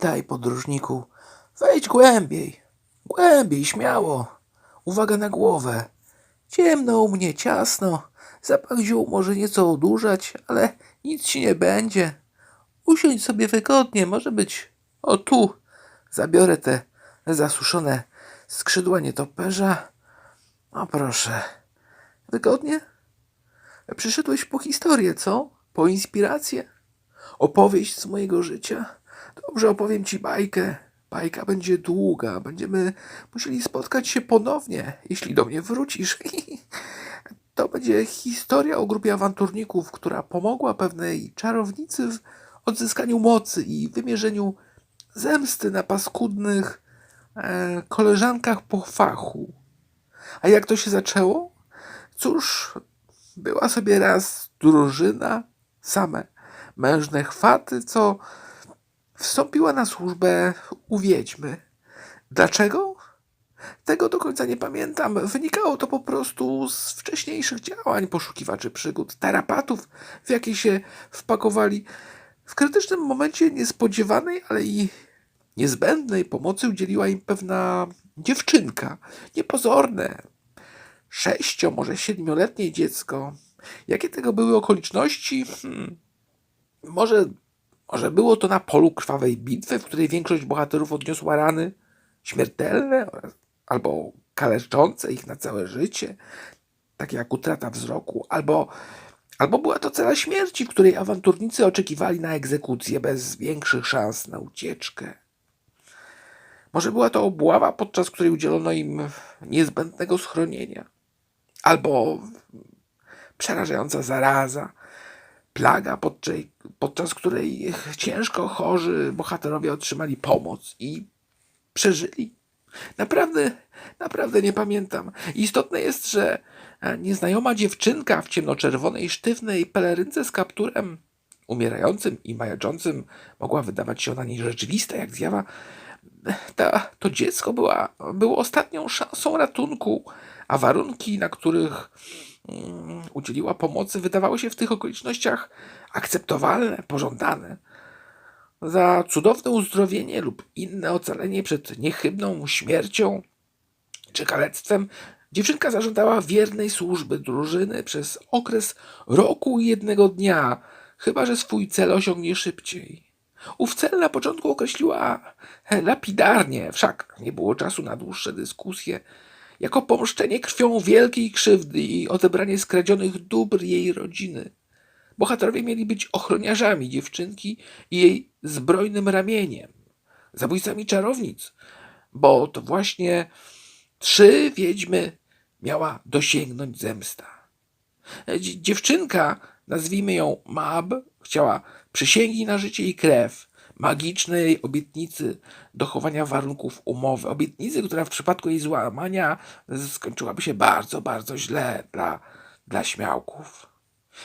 Witaj, podróżniku. Wejdź głębiej. Głębiej, śmiało. Uwaga na głowę. Ciemno u mnie, ciasno. Zapach ziół może nieco odurzać, ale nic ci nie będzie. Usiądź sobie wygodnie, może być. O tu. Zabiorę te zasuszone skrzydła nietoperza. O proszę. Wygodnie? Przyszedłeś po historię, co? Po inspirację? Opowieść z mojego życia? Dobrze, opowiem ci bajkę. Bajka będzie długa. Będziemy musieli spotkać się ponownie, jeśli do mnie wrócisz. To będzie historia o grupie awanturników, która pomogła pewnej czarownicy w odzyskaniu mocy i wymierzeniu zemsty na paskudnych e, koleżankach po fachu. A jak to się zaczęło? Cóż, była sobie raz drużyna, same mężne chwaty, co wstąpiła na służbę u wiedźmy. Dlaczego? Tego do końca nie pamiętam. Wynikało to po prostu z wcześniejszych działań poszukiwaczy przygód, tarapatów, w jakie się wpakowali. W krytycznym momencie niespodziewanej, ale i niezbędnej pomocy udzieliła im pewna dziewczynka. Niepozorne, sześcio, może siedmioletnie dziecko. Jakie tego były okoliczności? Hmm. Może, może było to na polu krwawej bitwy, w której większość bohaterów odniosła rany śmiertelne albo kaleczące ich na całe życie, takie jak utrata wzroku, albo, albo była to cela śmierci, w której awanturnicy oczekiwali na egzekucję bez większych szans na ucieczkę. Może była to obława, podczas której udzielono im niezbędnego schronienia, albo przerażająca zaraza, plaga, podczas, której ciężko chorzy bohaterowie otrzymali pomoc i przeżyli. Naprawdę, naprawdę nie pamiętam. Istotne jest, że e, nieznajoma dziewczynka w ciemnoczerwonej, sztywnej pelerynce z kapturem, umierającym i majaczącym, mogła wydawać się ona nierzeczywista jak zjawa. Ta, to dziecko była, było ostatnią szansą ratunku, a warunki, na których udzieliła pomocy, wydawały się w tych okolicznościach akceptowalne, pożądane. Za cudowne uzdrowienie lub inne ocalenie przed niechybną śmiercią czy kalectwem, dziewczynka zażądała wiernej służby drużyny przez okres roku i jednego dnia, chyba że swój cel osiągnie szybciej. Ów cel na początku określiła lapidarnie, wszak nie było czasu na dłuższe dyskusje, jako pomszczenie krwią wielkiej krzywdy i odebranie skradzionych dóbr jej rodziny. Bohaterowie mieli być ochroniarzami dziewczynki i jej zbrojnym ramieniem, zabójcami czarownic, bo to właśnie trzy wiedźmy miała dosięgnąć zemsta. Dzie- Dziewczynka, nazwijmy ją Mab, chciała przysięgi na życie i krew, magicznej obietnicy dochowania warunków umowy. Obietnicy, która w przypadku jej złamania skończyłaby się bardzo, bardzo źle dla, dla śmiałków.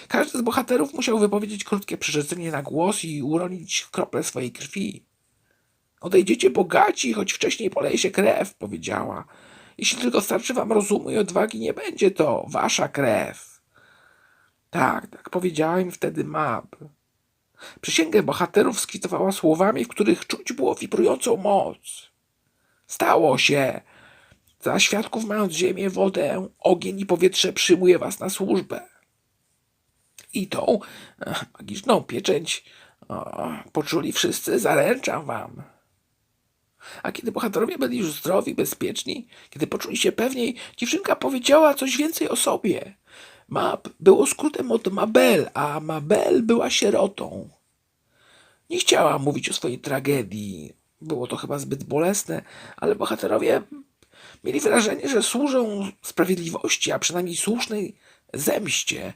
Każdy z bohaterów musiał wypowiedzieć krótkie przyrzeczenie na głos i uronić krople swojej krwi. Odejdziecie bogaci, choć wcześniej poleje się krew, powiedziała. Jeśli tylko starczy wam rozumu i odwagi, nie będzie to wasza krew. Tak, tak powiedziała im wtedy Mab. Przysięgę bohaterów skwitowała słowami, w których czuć było wibrującą moc. Stało się. Za świadków mając ziemię, wodę, ogień i powietrze przyjmuję was na służbę. I tą e, magiczną pieczęć o, poczuli wszyscy, zaręczam wam. A kiedy bohaterowie byli już zdrowi, bezpieczni, kiedy poczuli się pewniej, dziewczynka powiedziała coś więcej o sobie. Mab było skrótem od Mabel, a Mabel była sierotą. Nie chciała mówić o swojej tragedii. Było to chyba zbyt bolesne, ale bohaterowie mieli wrażenie, że służą sprawiedliwości, a przynajmniej słusznej zemście.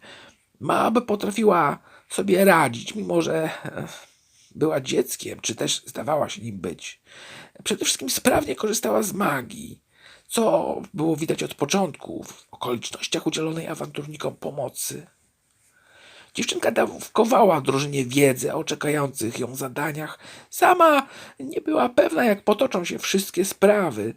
Mab potrafiła sobie radzić, mimo że e, była dzieckiem, czy też zdawała się nim być. Przede wszystkim sprawnie korzystała z magii, co było widać od początku w okolicznościach udzielonej awanturnikom pomocy. Dziewczynka dawkowała drużynie wiedzę o czekających ją zadaniach. Sama nie była pewna, jak potoczą się wszystkie sprawy.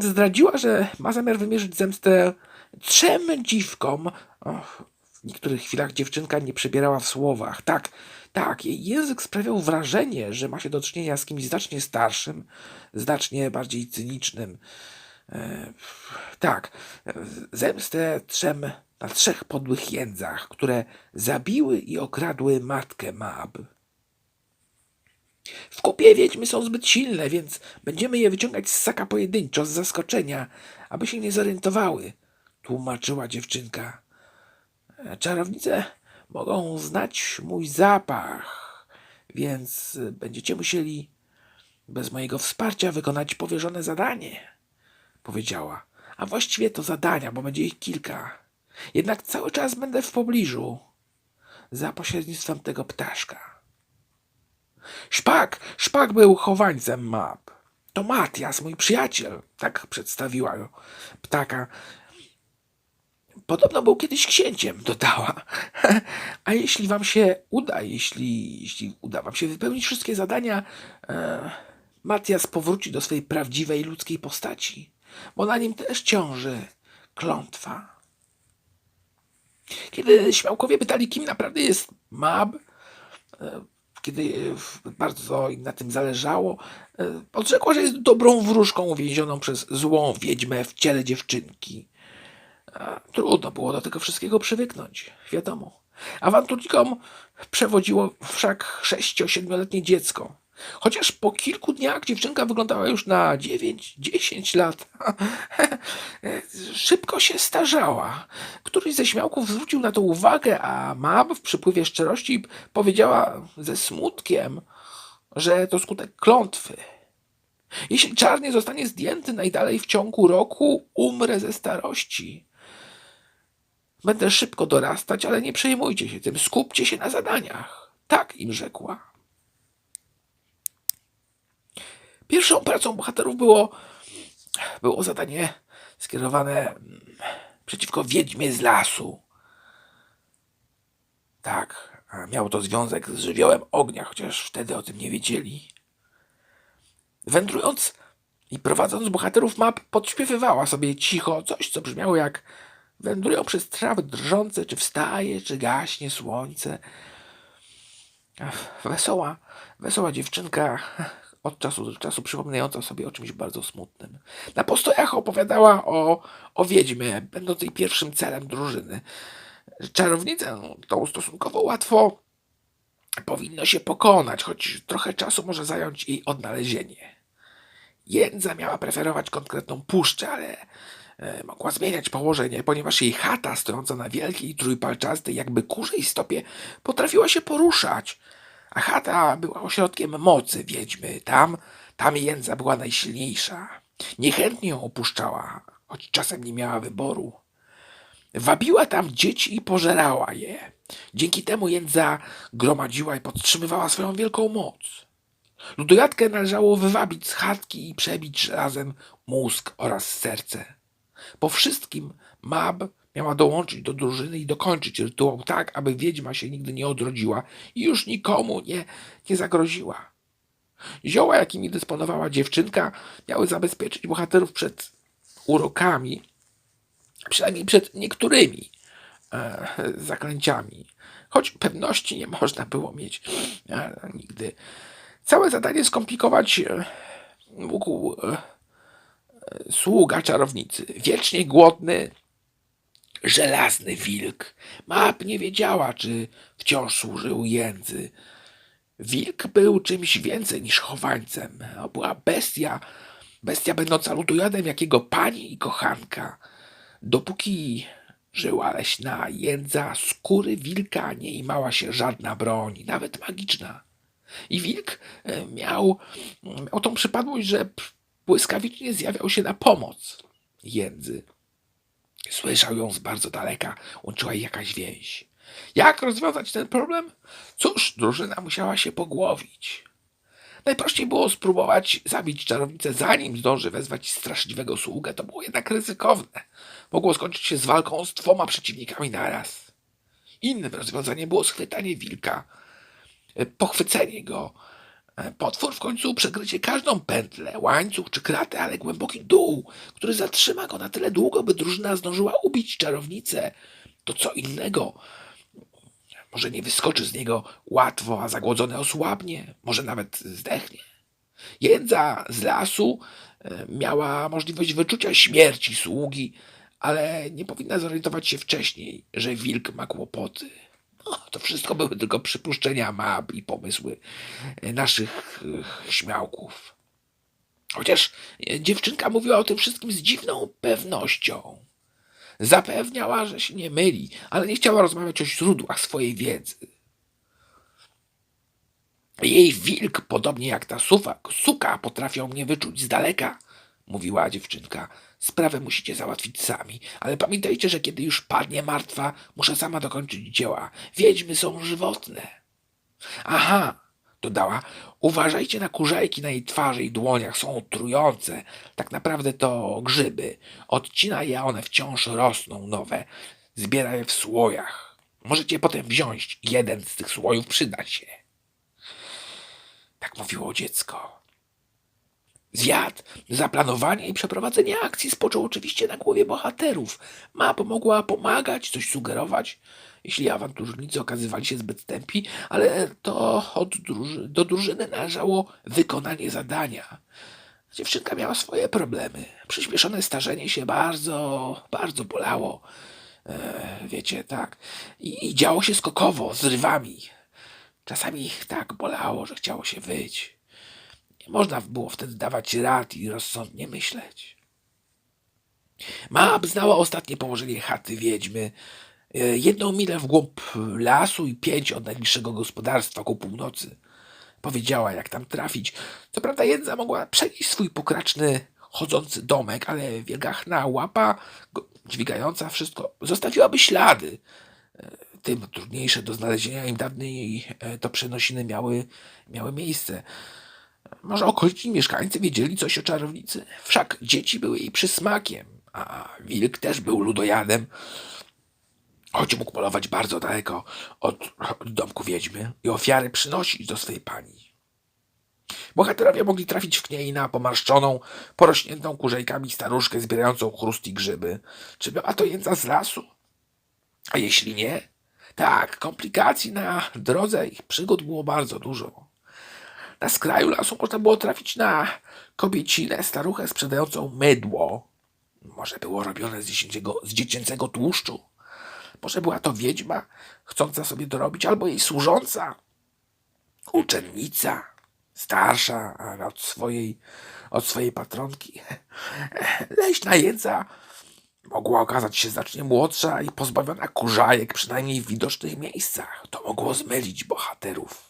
Zdradziła, że ma zamiar wymierzyć zemstę trzem dziwkom. Och, w niektórych chwilach dziewczynka nie przebierała w słowach. Tak, Tak, jej język sprawiał wrażenie, że ma się do czynienia z kimś znacznie starszym, znacznie bardziej cynicznym. E, tak, e, zemstę trzem na trzech podłych jędzach, które zabiły i okradły matkę Mab. W kupie wiedźmy są zbyt silne, więc będziemy je wyciągać z saka pojedynczo, z zaskoczenia, aby się nie zorientowały, tłumaczyła dziewczynka. Czarownice mogą znać mój zapach, więc będziecie musieli bez mojego wsparcia wykonać powierzone zadanie, powiedziała. A właściwie to zadania, bo będzie ich kilka. Jednak cały czas będę w pobliżu, za pośrednictwem tego ptaszka. Szpak, szpak był chowańcem map. To Matias, mój przyjaciel, tak przedstawiła go ptaka. Podobno był kiedyś księciem, dodała. A jeśli wam się uda, jeśli, jeśli uda wam się wypełnić wszystkie zadania, e, Matias powróci do swojej prawdziwej ludzkiej postaci, bo na nim też ciąży klątwa. Kiedy śmiałkowie pytali, kim naprawdę jest Mab, e, kiedy e, bardzo im na tym zależało, e, odrzekła, że jest dobrą wróżką uwięzioną przez złą wiedźmę w ciele dziewczynki. Trudno było do tego wszystkiego przywyknąć, wiadomo. Awanturnikom przewodziło wszak sześcio-siedmioletnie dziecko. Chociaż po kilku dniach dziewczynka wyglądała już na dziewięć, dziesięć lat. Szybko się starzała. Któryś ze śmiałków zwrócił na to uwagę, a Mab w przypływie szczerości powiedziała ze smutkiem, że to skutek klątwy. Jeśli czar nie zostanie zdjęty najdalej w ciągu roku, umrę ze starości. Będę szybko dorastać, ale nie przejmujcie się tym, skupcie się na zadaniach. Tak im rzekła. Pierwszą pracą bohaterów było, było zadanie skierowane przeciwko wiedźmie z lasu. Tak, miało to związek z żywiołem ognia, chociaż wtedy o tym nie wiedzieli. Wędrując i prowadząc bohaterów map, podśpiewywała sobie cicho coś, co brzmiało jak wędrują przez trawy drżące, czy wstaje, czy gaśnie słońce. Wesoła, wesoła dziewczynka, od czasu do czasu przypominająca sobie o czymś bardzo smutnym. Na postojach opowiadała o, o wiedźmie, będącej pierwszym celem drużyny. Czarownicę tą stosunkowo łatwo powinno się pokonać, choć trochę czasu może zająć jej odnalezienie. Jędza miała preferować konkretną puszczę, ale e, mogła zmieniać położenie, ponieważ jej chata stojąca na wielkiej, trójpalczastej, jakby kurzej stopie, potrafiła się poruszać. A chata była ośrodkiem mocy wiedźmy. Tam, tam Jędza była najsilniejsza. Niechętnie ją opuszczała, choć czasem nie miała wyboru. Wabiła tam dzieci i pożerała je. Dzięki temu Jędza gromadziła i podtrzymywała swoją wielką moc. Ludojadkę należało wywabić z chatki i przebić żelazem mózg oraz serce. Po wszystkim Mab miała dołączyć do drużyny i dokończyć rytuał tak, aby wiedźma się nigdy nie odrodziła i już nikomu nie, nie zagroziła. Zioła, jakimi dysponowała dziewczynka, miały zabezpieczyć bohaterów przed urokami, przynajmniej przed niektórymi e, zaklęciami, choć pewności nie można było mieć e, nigdy. Całe zadanie skomplikować e, mógł e, e, sługa czarownicy, wiecznie głodny, żelazny wilk. Map nie wiedziała, czy wciąż służył jędzy. Wilk był czymś więcej niż chowańcem. To była bestia, bestia będąca ludojadem jak jego pani i kochanka. Dopóki żyła leśna jędza, skóry wilka nie imała się żadna broń, nawet magiczna. I wilk e, miał, miał tą przypadłość, że błyskawicznie zjawiał się na pomoc jędzy. Słyszał ją z bardzo daleka, łączyła jej jakaś więź. Jak rozwiązać ten problem? Cóż, drużyna musiała się pogłowić. Najprościej było spróbować zabić czarownicę, zanim zdąży wezwać straszliwego sługę. To było jednak ryzykowne. Mogło skończyć się z walką z dwoma przeciwnikami naraz. Innym rozwiązaniem było schwytanie wilka, e, pochwycenie go. E, Potwór w końcu przegryzie każdą pętlę, łańcuch czy kratę, ale głęboki dół, który zatrzyma go na tyle długo, by drużyna zdążyła ubić czarownicę. To co innego Może nie wyskoczy z niego łatwo, a zagłodzony osłabnie, może nawet zdechnie. Jędza z lasu e, miała możliwość wyczucia śmierci sługi, ale nie powinna zorientować się wcześniej, że wilk ma kłopoty. To wszystko były tylko przypuszczenia map i pomysły e, naszych e, śmiałków. Chociaż e, dziewczynka mówiła o tym wszystkim z dziwną pewnością. Zapewniała, że się nie myli, ale nie chciała rozmawiać o źródłach swojej wiedzy. Jej wilk, podobnie jak ta sufa, suka, potrafią mnie wyczuć z daleka, mówiła dziewczynka. Sprawę musicie załatwić sami, ale pamiętajcie, że kiedy już padnie martwa, muszę sama dokończyć dzieła. Wiedźmy są żywotne. Aha, dodała, uważajcie na kurzajki na jej twarzy i dłoniach, są trujące. Tak naprawdę to grzyby. Odcina je, a one wciąż rosną nowe. Zbiera je w słojach. Możecie potem wziąć. Jeden z tych słojów przyda się. Tak mówiło dziecko. Zjad, zaplanowanie i przeprowadzenie akcji spoczął oczywiście na głowie bohaterów. Map mogła pomagać, coś sugerować, jeśli awanturnicy okazywali się zbyt tępi, ale to od druży- do drużyny należało wykonanie zadania. Dziewczynka miała swoje problemy. Przyspieszone starzenie się bardzo, bardzo bolało. E, wiecie, tak. I, I działo się skokowo, z rywami. Czasami ich tak bolało, że chciało się wyć. Nie można było wtedy dawać rad i rozsądnie myśleć. Mab znała ostatnie położenie chaty wiedźmy. E, Jedną milę w głąb lasu i pięć od najbliższego gospodarstwa ku północy. Powiedziała, jak tam trafić. Co prawda Jędza mogła przenieść swój pokraczny, chodzący domek, ale wielgachna łapa, dźwigająca wszystko, zostawiłaby ślady. E, Tym trudniejsze do znalezienia im dawniej e, to przenosiny miały, miały miejsce. Może okoliczni mieszkańcy wiedzieli coś o czarownicy? Wszak dzieci były jej przysmakiem, a wilk też był ludojadem. Choć mógł polować bardzo daleko od, od domku wiedźmy i ofiary przynosić do swej pani. Bohaterowie mogli trafić w niej na pomarszczoną, porośniętą kurzejkami staruszkę zbierającą chrust i grzyby. Czy była to jędza z lasu? A jeśli nie? Tak, komplikacji na drodze ich przygód było bardzo dużo. Na skraju lasu można było trafić na kobiecinę, staruchę sprzedającą mydło. Może było robione z dziecięcego, z dziecięcego tłuszczu. Może była to wiedźma, chcąca sobie dorobić, albo jej służąca. Uczennica, starsza od swojej, od swojej patronki. Leśna jędza mogła okazać się znacznie młodsza i pozbawiona kurzajek, przynajmniej w widocznych miejscach. To mogło zmylić bohaterów.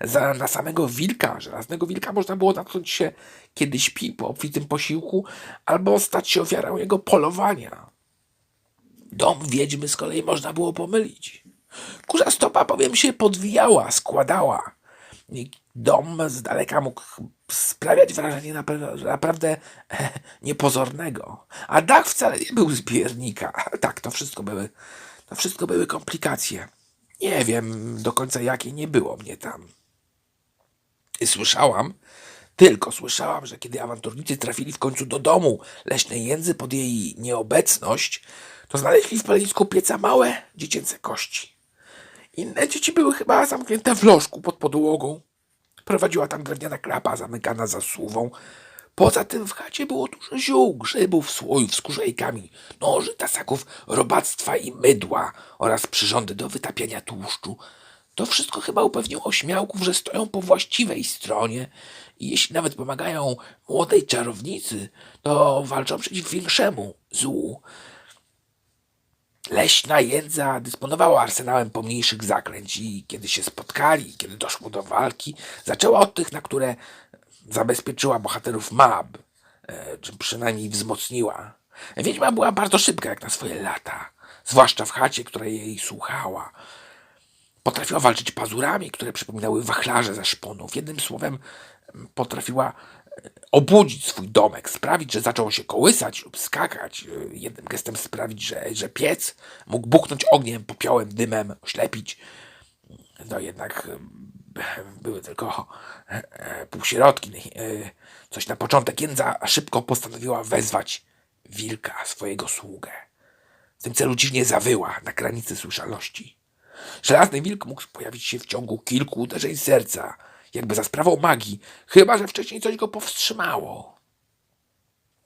Za, na samego wilka, żelaznego wilka można było natknąć się, kiedy śpi po obfitym posiłku, albo stać się ofiarą jego polowania. Dom wiedźmy z kolei można było pomylić. Kurza stopa bowiem się podwijała, składała. Dom z daleka mógł sprawiać wrażenie napra- naprawdę niepozornego. A dach wcale nie był z piernika. Tak, to wszystko były, to wszystko były komplikacje. Nie wiem do końca jakie nie było mnie tam. Słyszałam, tylko słyszałam, że kiedy awanturnicy trafili w końcu do domu leśnej jędzy pod jej nieobecność, to znaleźli w palenisku pieca małe dziecięce kości. Inne dzieci były chyba zamknięte w lożku pod podłogą. Prowadziła tam drewniana klapa zamykana zasuwą. Poza tym w chacie było dużo ziół, grzybów, słojów z kurzejkami, noży, tasaków, robactwa i mydła oraz przyrządy do wytapiania tłuszczu. To wszystko chyba upewniło śmiałków, że stoją po właściwej stronie i jeśli nawet pomagają młodej czarownicy, to walczą przeciw większemu złu. Leśna jędza dysponowała arsenałem pomniejszych zaklęć i kiedy się spotkali, kiedy doszło do walki, zaczęła od tych, na które zabezpieczyła bohaterów Mab, e, czy przynajmniej wzmocniła. Wiedźma była bardzo szybka jak na swoje lata, zwłaszcza w chacie, która jej słuchała. Potrafiła walczyć pazurami, które przypominały wachlarze ze szponów. Jednym słowem, potrafiła e, obudzić swój domek, sprawić, że zaczął się kołysać lub skakać. e, Jednym gestem sprawić, że, że piec mógł buchnąć ogniem, popiołem, dymem, oślepić. No jednak były tylko e, e, półsierotki. E, Coś na początek Jędza szybko postanowiła wezwać wilka, swojego sługę. W tym celu dziwnie zawyła na granicy słyszalności. Żelazny wilk mógł pojawić się w ciągu kilku uderzeń serca, jakby za sprawą magii, chyba że wcześniej coś go powstrzymało.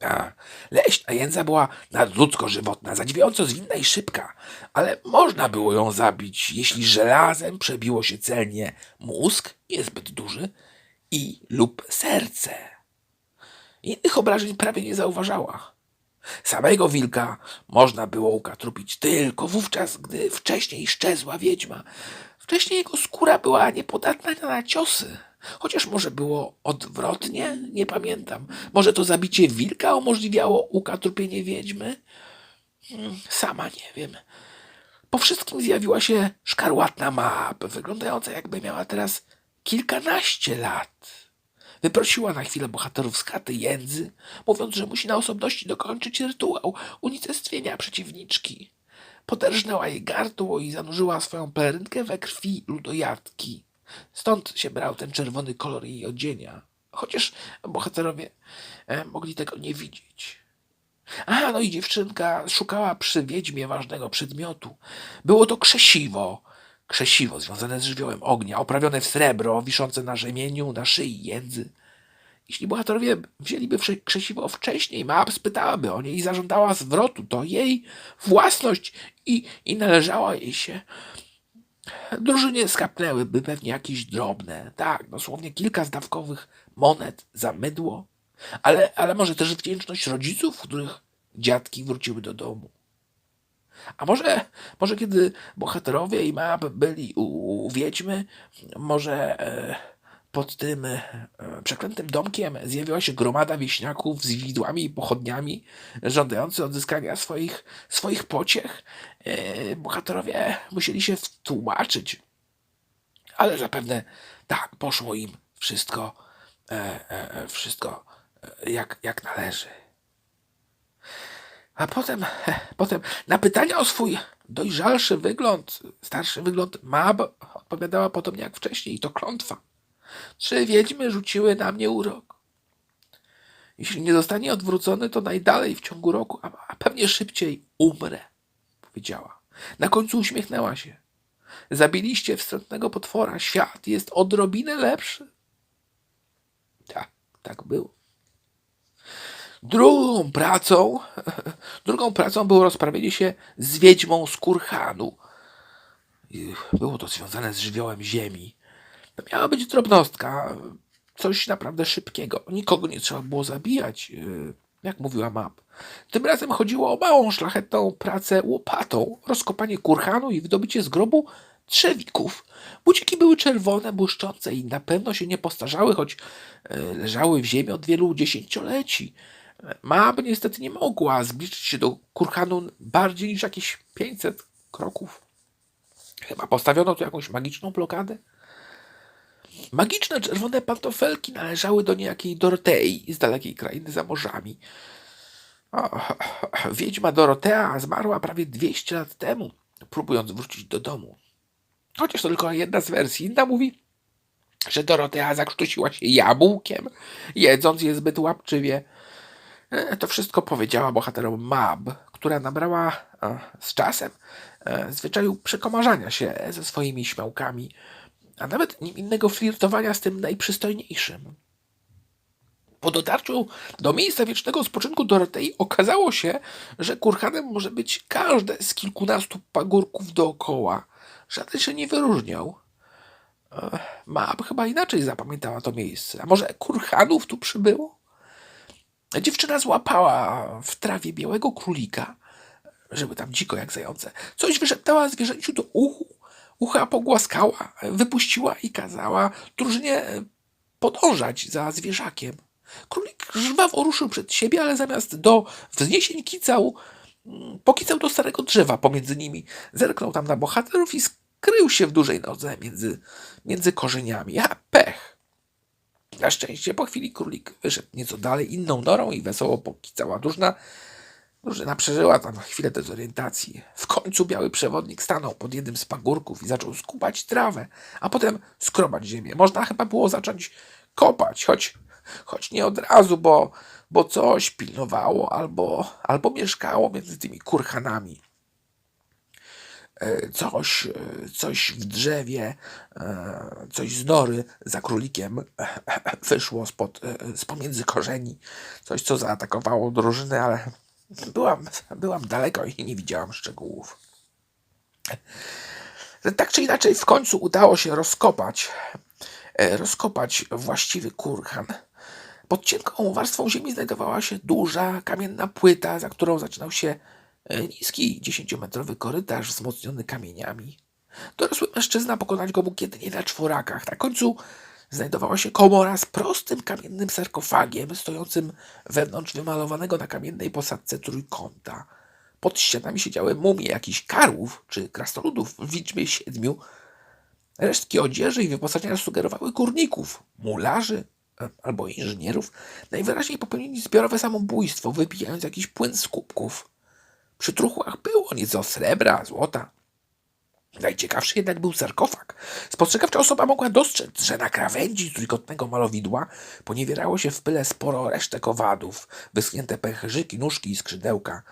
A, leśna jędza była nadludzko żywotna, zadziwiająco zwinna i szybka, ale można było ją zabić, jeśli żelazem przebiło się celnie mózg, niezbyt duży, i lub serce. Innych obrażeń prawie nie zauważała. Samego wilka można było ukatrupić tylko wówczas, gdy wcześniej szczezła wiedźma. Wcześniej jego skóra była niepodatna na ciosy. Chociaż może było odwrotnie, nie pamiętam. Może to zabicie wilka umożliwiało ukatrupienie wiedźmy? Hmm, Sama nie wiem. Po wszystkim zjawiła się szkarłatna map, wyglądająca jakby miała teraz kilkanaście lat. Wyprosiła na chwilę bohaterów z chaty jędzy, mówiąc, że musi na osobności dokończyć rytuał unicestwienia przeciwniczki. Poderżnęła jej gardło i zanurzyła swoją pelerynkę we krwi ludojadki. Stąd się brał ten czerwony kolor jej odzienia, chociaż bohaterowie e, mogli tego nie widzieć. A, no i dziewczynka szukała przy wiedźmie ważnego przedmiotu. Było to krzesiwo. Krzesiwo związane z żywiołem ognia, oprawione w srebro, wiszące na rzemieniu, na szyi jędzy. Jeśli bohaterowie wzięliby krzesiwo wcześniej, map spytałaby o nie i zażądała zwrotu. To jej własność i, i należała jej się. Drużynie skapnęłyby pewnie jakieś drobne, tak, dosłownie kilka zdawkowych monet za mydło, ale, ale może też wdzięczność rodziców, których dziadki wróciły do domu. A może, może kiedy bohaterowie i map byli u, u wiedźmy, może e, pod tym e, przeklętym domkiem zjawiła się gromada wieśniaków z widłami i pochodniami, żądający odzyskania swoich, swoich pociech. E, bohaterowie musieli się wtłumaczyć, ale zapewne tak, poszło im wszystko, e, wszystko jak, jak należy. A potem, potem na pytania o swój dojrzalszy wygląd, starszy wygląd Mab odpowiadała podobnie jak wcześniej, to klątwa. Trzy wiedźmy rzuciły na mnie urok. Jeśli nie zostanie odwrócony, to najdalej w ciągu roku, a, pewnie szybciej umrę, powiedziała. Na końcu uśmiechnęła się. Zabiliście wstrętnego potwora. Świat jest odrobinę lepszy. Tak, tak było. Drugą pracą, drugą pracą było rozprawienie się z wiedźmą z Kurhanu. Było to związane z żywiołem ziemi. To miała być drobnostka, coś naprawdę szybkiego. Nikogo nie trzeba było zabijać, yy, jak mówiła Map. Tym razem chodziło o małą, szlachetną pracę łopatą, rozkopanie kurhanu i wydobycie z grobu trzewików. Buciki były czerwone, błyszczące i na pewno się nie postarzały, choć e, leżały w ziemi od wielu dziesięcioleci. Map niestety nie mogła zbliżyć się do kurhanu bardziej niż jakieś 500 kroków. Chyba postawiono tu jakąś magiczną blokadę. Magiczne czerwone pantofelki należały do niejakiej Dorotei z dalekiej krainy za morzami. O, wiedźma Dorotea zmarła prawie 200 lat temu, próbując wrócić do domu. Chociaż to tylko jedna z wersji. Inna mówi, że Dorotea zakrztusiła się jabłkiem, jedząc je zbyt łapczywie. E, To wszystko powiedziała bohaterom Mab, która nabrała e, z czasem e, zwyczaju przekomarzania się ze swoimi śmiałkami, a nawet nim innego flirtowania z tym najprzystojniejszym. Po dotarciu do miejsca wiecznego spoczynku Dorotei okazało się, że kurhanem może być każde z kilkunastu pagórków dookoła. Żaden się nie wyróżniał. Mab chyba inaczej zapamiętała to miejsce. A może kurhanów tu przybyło? Dziewczyna złapała w trawie białego królika, żeby tam dziko jak zające. Coś wyszeptała zwierzęciu do uchu, ucha pogłaskała, wypuściła i kazała drużynie podążać za zwierzakiem. Królik żwawo ruszył przed siebie, ale zamiast do wzniesień kicał, mm, pokicał do starego drzewa pomiędzy nimi. Zerknął tam na bohaterów i skrył się w dużej nodze między, między korzeniami. A pech! Na szczęście po chwili królik wyszedł nieco dalej inną norą i wesoło pokicała drużyna. Drużyna przeżyła tam chwilę dezorientacji. W końcu biały przewodnik stanął pod jednym z pagórków i zaczął skubać trawę, a potem skrobać ziemię. Można chyba było zacząć kopać, choć, choć nie od razu, bo, bo coś pilnowało albo, albo mieszkało między tymi kurhanami. e, coś, e, coś w drzewie, e, coś z nory za królikiem wyszło spod, z pomiędzy korzeni. Coś, co zaatakowało drużynę, ale byłam, byłam daleko i nie widziałam szczegółów. Tak czy inaczej, w końcu udało się rozkopać, e, rozkopać właściwy kurhan. Pod cienką warstwą ziemi znajdowała się duża kamienna płyta, za którą zaczynał się e, niski, dziesięciometrowy korytarz wzmocniony kamieniami. Dorosły mężczyzna pokonać go mógł jedynie na czworakach. Na końcu znajdowała się komora z prostym kamiennym sarkofagiem stojącym wewnątrz wymalowanego na kamiennej posadce trójkąta. Pod ścianami siedziały mumie jakichś karłów czy krasnoludów w liczbie siedmiu. Resztki odzieży i wyposażenia sugerowały górników, mularzy e, albo inżynierów, najwyraźniej popełnili zbiorowe samobójstwo, wypijając jakiś płyn z kubków. Przy truchłach było nieco srebra, złota. Najciekawszy jednak był sarkofag. Spostrzegawcza osoba mogła dostrzec, że na krawędzi trójkątnego malowidła poniewierało się w pyle sporo resztek owadów, wyschnięte pęcherzyki, nóżki i skrzydełka.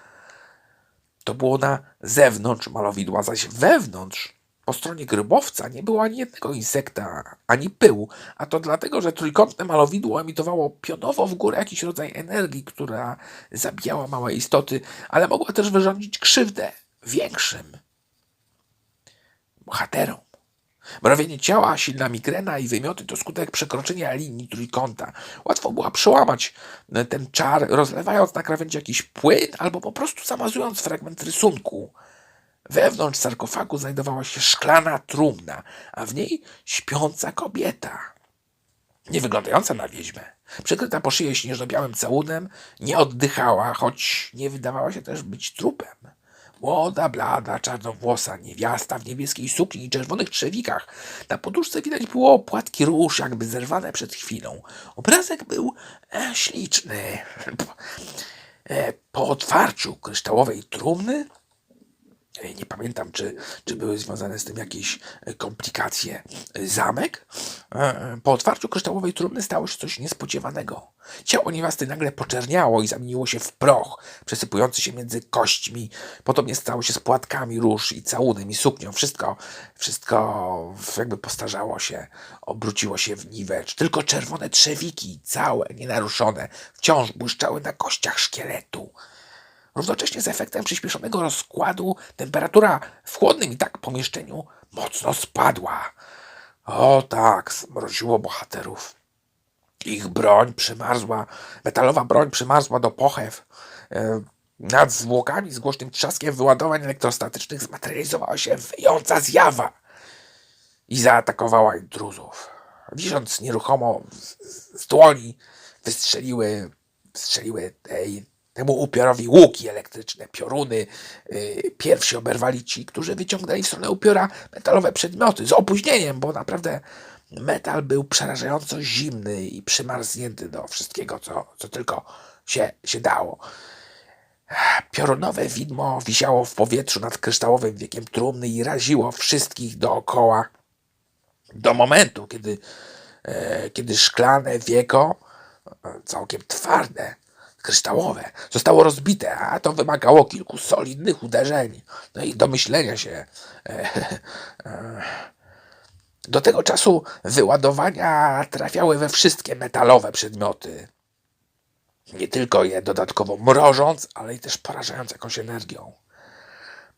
To było na zewnątrz malowidła, zaś wewnątrz, po stronie grybowca, nie było ani jednego insekta, ani pyłu, a to dlatego, że trójkątne malowidło emitowało pionowo w górę jakiś rodzaj energii, która zabijała małe istoty, ale mogła też wyrządzić krzywdę większym bohaterom. Mrowienie ciała, silna migrena i wymioty to skutek przekroczenia linii trójkąta. Łatwo było przełamać e, ten czar, rozlewając na krawędzi jakiś płyn albo po prostu zamazując fragment rysunku. Wewnątrz sarkofagu znajdowała się szklana trumna, a w niej śpiąca kobieta. Nie wyglądająca na wieźmę. Przykryta po szyję śnieżno-białym całunem, nie oddychała, choć nie wydawała się też być trupem. Młoda, blada, czarnowłosa niewiasta w niebieskiej sukni i czerwonych trzewikach. Na poduszce widać było płatki róż, jakby zerwane przed chwilą. Obrazek był e, śliczny. E, po otwarciu kryształowej trumny nie pamiętam, czy, czy były związane z tym jakieś e, komplikacje. E, Zamek? E, Po otwarciu kryształowej trumny stało się coś niespodziewanego. Ciało niewiasty nagle poczerniało i zamieniło się w proch, przesypujący się między kośćmi. Podobnie stało się z płatkami róż i całunem i suknią. Wszystko, wszystko jakby postarzało się, obróciło się w niwecz. Tylko czerwone trzewiki, całe, nienaruszone, wciąż błyszczały na kościach szkieletu. Równocześnie z efektem przyspieszonego rozkładu temperatura w chłodnym i tak pomieszczeniu mocno spadła. O tak, zmroziło bohaterów. Ich broń przymarzła, metalowa broń przymarzła do pochew. E, Nad zwłokami z głośnym trzaskiem wyładowań elektrostatycznych zmaterializowała się wyjąca zjawa i zaatakowała intruzów. Wisząc nieruchomo z, z dłoni, wystrzeliły, wystrzeliły tej, temu upiorowi łuki elektryczne, pioruny. Yy, pierwsi oberwali ci, którzy wyciągnęli w stronę upiora metalowe przedmioty z opóźnieniem, bo naprawdę metal był przerażająco zimny i przymarznięty do wszystkiego, co, co tylko się, się dało. Piorunowe widmo wisiało w powietrzu nad kryształowym wiekiem trumny i raziło wszystkich dookoła do momentu, kiedy, e, kiedy szklane wieko, e, całkiem twarde, kryształowe, zostało rozbite, a to wymagało kilku solidnych uderzeń. No i domyślenia się. E, e, do tego czasu wyładowania trafiały we wszystkie metalowe przedmioty. Nie tylko je dodatkowo mrożąc, ale i też porażając jakąś energią.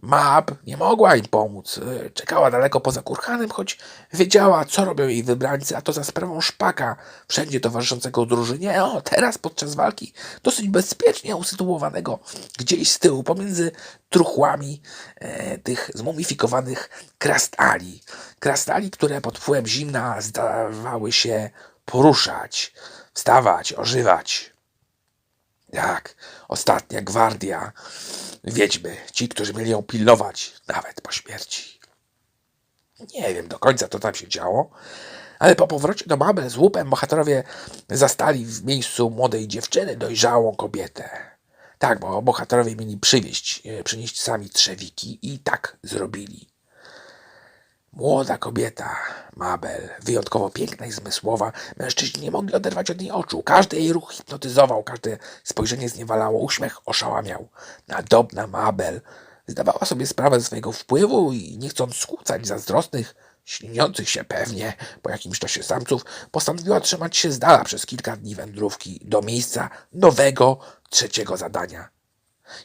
Mab nie mogła im pomóc. Y, Czekała daleko poza kurhanem, choć wiedziała, co robią jej wybrańcy, a to za sprawą szpaka, wszędzie towarzyszącego drużynie. O, teraz podczas walki dosyć bezpiecznie usytuowanego gdzieś z tyłu, pomiędzy truchłami e, tych zmumifikowanych krastali. Krastali, które pod wpływem zimna zdawały się poruszać, wstawać, ożywać. Tak, ostatnia gwardia. Wiedźmy, ci, którzy mieli ją pilnować, nawet po śmierci. Nie wiem do końca, co tam się działo, ale po powrocie do Mabel z łupem bohaterowie zastali w miejscu młodej dziewczyny dojrzałą kobietę. Tak, bo bohaterowie mieli przywieźć, e, przynieść sami trzewiki i tak zrobili. Młoda kobieta, Mabel, wyjątkowo piękna i zmysłowa, mężczyźni nie mogli oderwać od niej oczu. Każdy jej ruch hipnotyzował, każde spojrzenie zniewalało, uśmiech oszałamiał. Nadobna Mabel Zdawała sobie sprawę ze swojego wpływu i nie chcąc skłócać zazdrosnych, śniących się pewnie po jakimś czasie samców, postanowiła trzymać się z dala przez kilka dni wędrówki do miejsca nowego, trzeciego zadania.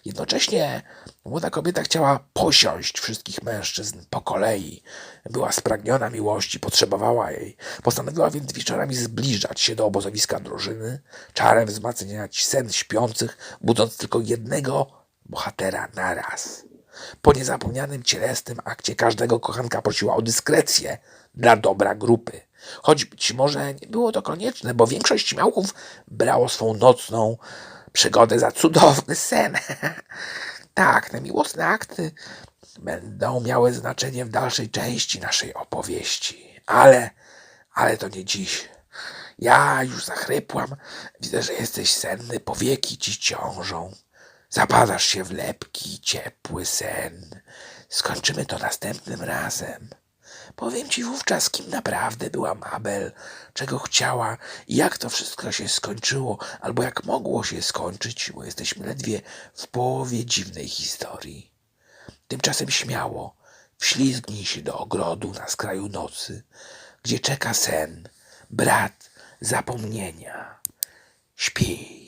Jednocześnie młoda kobieta chciała posiąść wszystkich mężczyzn po kolei. Była spragniona miłości, potrzebowała jej. Postanowiła więc wieczorami zbliżać się do obozowiska drużyny, czarem wzmacniać sen śpiących, budząc tylko jednego bohatera naraz. Po niezapomnianym cielesnym akcie każdego kochanka prosiła o dyskrecję dla dobra grupy. Choć być może nie było to konieczne, bo większość śmiałków brało swą nocną przygodę za cudowny sen. tak, te miłosne akty będą miały znaczenie w dalszej części naszej opowieści. Ale, ale to nie dziś. Ja już zachrypłam. Widzę, że jesteś senny, powieki ci ciążą. Zapadasz się w lepki, ciepły sen. Skończymy to następnym razem. Powiem ci wówczas, kim naprawdę była Mabel, czego chciała i jak to wszystko się skończyło, albo jak mogło się skończyć, bo jesteśmy ledwie w połowie dziwnej historii. Tymczasem śmiało, wślizgnij się do ogrodu na skraju nocy, gdzie czeka sen, brat zapomnienia. Śpij.